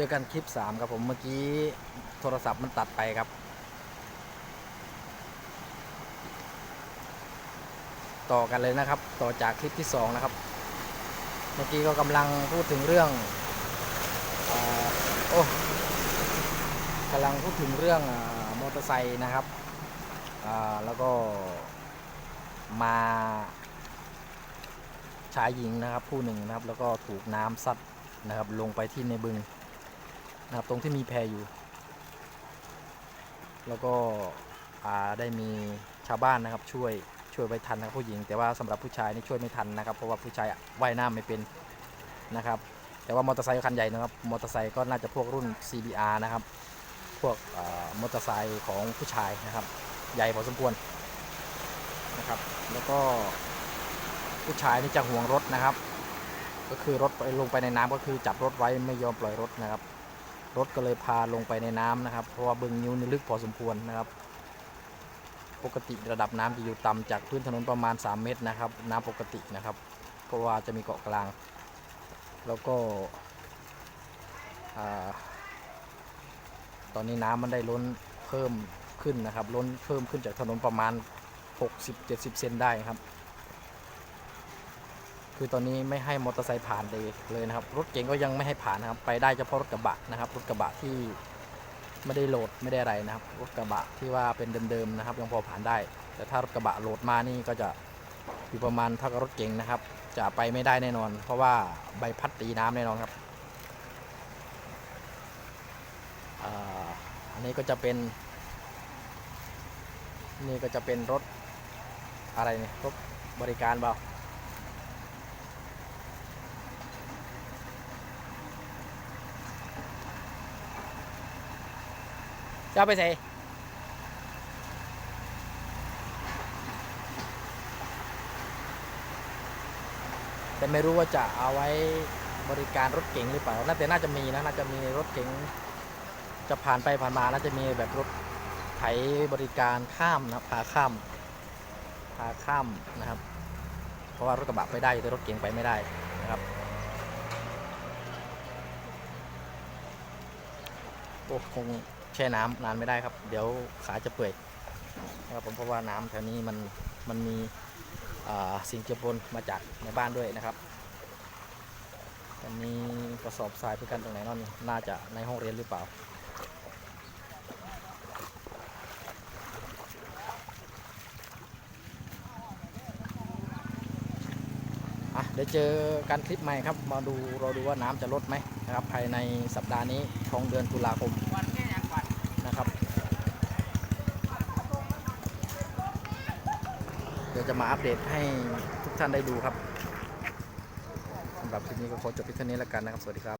จอกันคลิป 3 ครับผมเมื่อกี้โทรศัพท์มันตัดไปครับ ต่อกันเลยนะครับ ต่อจากคลิปที่ 2 นะครับ เมื่อกี้ก็กำลังพูดถึงเรื่องอโอ้กำลังพูดถึงเรื่องอมอเตอร์ไซค์นะครับแล้วก็มาชายหญิงนะครับผู้หนึ่งนะครับ แล้วก็ถูกน้ำซัดนะครับ ลงไปที่ในบึง นะครับตรงที่มีแพอยู่ แล้วก็ได้มีชาวบ้านนะครับช่วยช่วยไว้ทันนะครับผู้หญิง แต่ว่าสำหรับผู้ชายนี่ช่วยไม่ทันนะครับ เพราะว่าผู้ชายว่ายน้ำไม่เป็นนะครับ แต่ว่ามอเตอร์ไซค์คันใหญ่นะครับมอเตอร์ไซค์ก็น่าจะพวกรุ่น CBR นะครับ พวกอมอเตอร์ไซค์ของผู้ชายนะครับ ใหญ่พอสมควรนะครับ แล้วก็ผู้ชายนี่จะห่วงรถนะครับ ก็คือรถไปลงไปในน้ำก็คือจับรถไว้ไม่ยอมปล่อยรถนะครับ รถก็เลยพาลงไปในน้ำนะครับ เพราะว่าบึงนิ้วนี่ลึกพอสมควรนะครับ ปกติระดับน้ำจะอยู่ต่ำจากพื้นถนนประมาณ 3 เมตรนะครับ น้ำปกตินะครับ เพราะว่าจะมีเกาะกลาง แล้วก็ตอนนี้น้ำมันได้ล้นเพิ่มขึ้นนะครับ ล้นเพิ่มขึ้นจากถนนประมาณ 60-70 เซนได้ครับ คือตอนนี้ไม่ให้มอเตอร์ไซค์ผ่านเลยเลยนะครับ รถเก๋งก็ยังไม่ให้ผ่านนะครับ ไปได้เฉพาะรถกระบะนะครับ รถกระบะที่ไม่ได้โหลดไม่ได้อะไรนะครับ รถกระบะที่ว่าเป็นเดิมๆนะครับ ยังพอผ่านได้ แต่ถ้ารถกระบะโหลดมานี่ก็จะอยู่ประมาณเท่ากับรถเก๋งนะครับ จะไปไม่ได้แน่นอน เพราะว่าใบพัดตีน้ำแน่นอนครับอันนี้ก็จะเป็น นี่ก็จะเป็นรถอะไรเนี่ยรถบริการเปล่า จะไปใส่แต่ไม่รู้ว่าจะเอาไว้บริการรถเก๋งหรือเปล่าน่าแต่น่าจะมีนะน่าจะมีรถเก๋งจะผ่านไปผ่านมาน่าจะมีแบบรถไถบริการข้ามนะพาข้ามพาข้ามนะครับ เพราะว่ารถกระบะไปได้แต่รถเก๋งไปไม่ได้นะครับโอ้คง แช่น้ำนานไม่ได้ครับ เดี๋ยวขาจะเปื่อยนะครับผมเพราะว่าน้ำแถวนี้มันมันมีสิ่งเจือปนมาจากในบ้านด้วยนะครับอันนี้กระสอบทรายเพื่อกันตรงไหนเนอนน่าจะในห้องเรียนหรือเปล่าเดี๋ยวเจอกันคลิปใหม่ครับ มาดูเราดูว่าน้ำจะลดไหมนะครับ ภายในสัปดาห์นี้ช่วงเดือนตุลาคมนะครับ เดี๋ยวจะมาอัปเดตให้ทุกท่านได้ดูครับสำหรับคลิปนี้ก็ขอจบเพียงเท่านี้แล้วกันนะครับ สวัสดีครับ